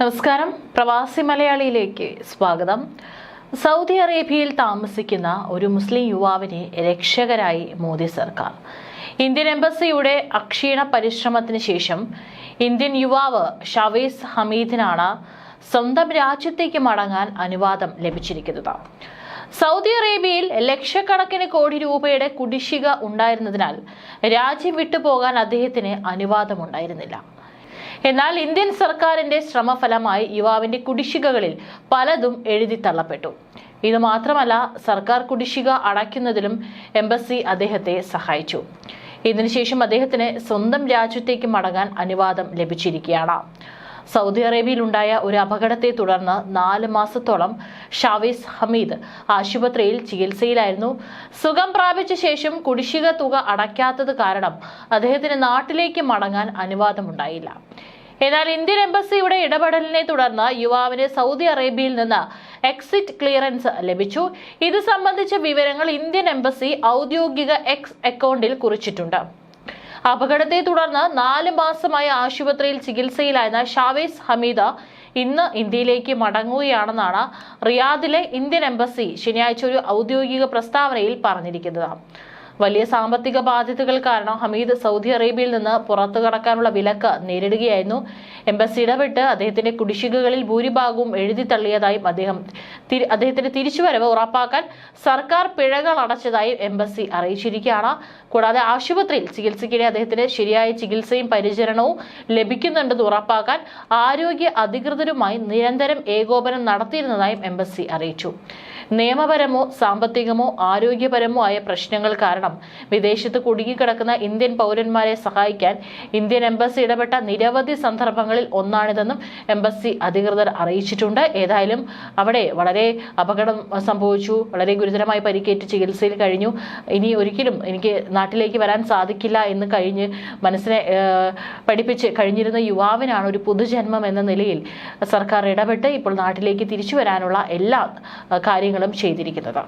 നമസ്കാരം. പ്രവാസി മലയാളിയിലേക്ക് സ്വാഗതം. സൗദി അറേബ്യയിൽ താമസിക്കുന്ന ഒരു മുസ്ലിം യുവാവിനെ രക്ഷകരായി മോദി സർക്കാർ. ഇന്ത്യൻ എംബസിയുടെ അക്ഷീണ പരിശ്രമത്തിന് ശേഷം ഇന്ത്യൻ യുവാവ് ഷവീസ് ഹമീദിനാണ് സ്വന്തം രാജ്യത്തേക്ക് മടങ്ങാൻ അനുവാദം ലഭിച്ചിരിക്കുന്നത്. സൗദി അറേബ്യയിൽ ലക്ഷക്കണക്കിന് കോടി രൂപയുടെ കുടിശ്ശിക ഉണ്ടായിരുന്നതിനാൽ രാജ്യം വിട്ടുപോകാൻ അദ്ദേഹത്തിന് അനുവാദമുണ്ടായിരുന്നില്ല. എന്നാൽ ഇന്ത്യൻ സർക്കാരിന്റെ ശ്രമഫലമായി യുവാവിന്റെ കുടിശ്ശികകളിൽ പലതും എഴുതി തള്ളപ്പെട്ടു. ഇത് മാത്രമല്ല സർക്കാർ കുടിശ്ശിക അടയ്ക്കുന്നതിലും എംബസി അദ്ദേഹത്തെ സഹായിച്ചു. ഇതിനുശേഷം അദ്ദേഹത്തിന് സ്വന്തം രാജ്യത്തേക്ക് മടങ്ങാൻ അനുവാദം ലഭിച്ചിരിക്കുകയാണ്. സൗദി അറേബ്യയിലുണ്ടായ ഒരു അപകടത്തെ തുടർന്ന് നാല് മാസത്തോളം ഷാവേസ് ഹമീദ് ആശുപത്രിയിൽ ചികിത്സയിലായിരുന്നു. സുഖം പ്രാപിച്ച ശേഷം കുടിശ്ശിക തുക അടയ്ക്കാത്തത് കാരണം അദ്ദേഹത്തിന് നാട്ടിലേക്ക് മടങ്ങാൻ അനുവാദമുണ്ടായില്ല. എന്നാൽ ഇന്ത്യൻ എംബസിയുടെ ഇടപെടലിനെ തുടർന്ന് യുവാവിന് സൗദി അറേബ്യയിൽ നിന്ന് എക്സിറ്റ് ക്ലിയറൻസ് ലഭിച്ചു. ഇത് സംബന്ധിച്ച വിവരങ്ങൾ ഇന്ത്യൻ എംബസി ഔദ്യോഗിക എക്സ് അക്കൗണ്ടിൽ കുറിച്ചിട്ടുണ്ട്. അപകടത്തെ തുടർന്ന് നാല് മാസമായി ആശുപത്രിയിൽ ചികിത്സയിലായിരുന്ന ഷാവേസ് ഹമീദ ഇന്ന് ഇന്ത്യയിലേക്ക് മടങ്ങുകയാണെന്നാണ് റിയാദിലെ ഇന്ത്യൻ എംബസി ശനിയാഴ്ച ഒരു ഔദ്യോഗിക പ്രസ്താവനയിൽ പറഞ്ഞിരിക്കുന്നത്. വലിയ സാമ്പത്തിക ബാധ്യതകൾ കാരണം ഹമീദ് സൗദി അറേബ്യയിൽ നിന്ന് പുറത്തു കടക്കാനുള്ള വിലക്ക് നേരിടുകയായിരുന്നു. എംബസി ഇടപെട്ട് അദ്ദേഹത്തിന്റെ കുടിശ്ശികകളിൽ ഭൂരിഭാഗവും എഴുതി തള്ളിയതായും അദ്ദേഹം അദ്ദേഹത്തിന്റെ തിരിച്ചുവരവ് ഉറപ്പാക്കാൻ സർക്കാർ പിഴകൾ അടച്ചതായും എംബസി അറിയിച്ചിരിക്കുകയാണ്. കൂടാതെ ആശുപത്രിയിൽ ചികിത്സയ്ക്കിടെ അദ്ദേഹത്തിന് ശരിയായ ചികിത്സയും പരിചരണവും ലഭിക്കുന്നുണ്ടെന്ന് ഉറപ്പാക്കാൻ ആരോഗ്യ അധികൃതരുമായി നിരന്തരം ഏകോപനം നടത്തിയിരുന്നതായും എംബസി അറിയിച്ചു. നിയമപരമോ സാമ്പത്തികമോ ആരോഗ്യപരമോ ആയ പ്രശ്നങ്ങൾ കാരണം വിദേശത്ത് കുടുങ്ങിക്കിടക്കുന്ന ഇന്ത്യൻ പൗരന്മാരെ സഹായിക്കാൻ ഇന്ത്യൻ എംബസി ഇടപെട്ട നിരവധി സന്ദർഭങ്ങളിൽ ഒന്നാണിതെന്നും എംബസി അധികൃതർ അറിയിച്ചിട്ടുണ്ട്. ഏതായാലും അവിടെ വളരെ അപകടം സംഭവിച്ചു വളരെ ഗുരുതരമായി പരിക്കേറ്റ് ചികിത്സയിൽ കഴിഞ്ഞു. ഇനി ഒരിക്കലും എനിക്ക് നാട്ടിലേക്ക് വരാൻ സാധിക്കില്ല എന്ന് കഴിഞ്ഞ് മനസ്സിനെ പഠിപ്പിച്ച് കഴിഞ്ഞിരുന്ന യുവാവിനാണ് ഒരു പുതുജന്മം എന്ന നിലയിൽ സർക്കാർ ഇടപെട്ട് ഇപ്പോൾ നാട്ടിലേക്ക് തിരിച്ചു വരാനുള്ള എല്ലാ ഏഹ്, കാര്യങ്ങളും ചെയ്തിരിക്കുന്നത്.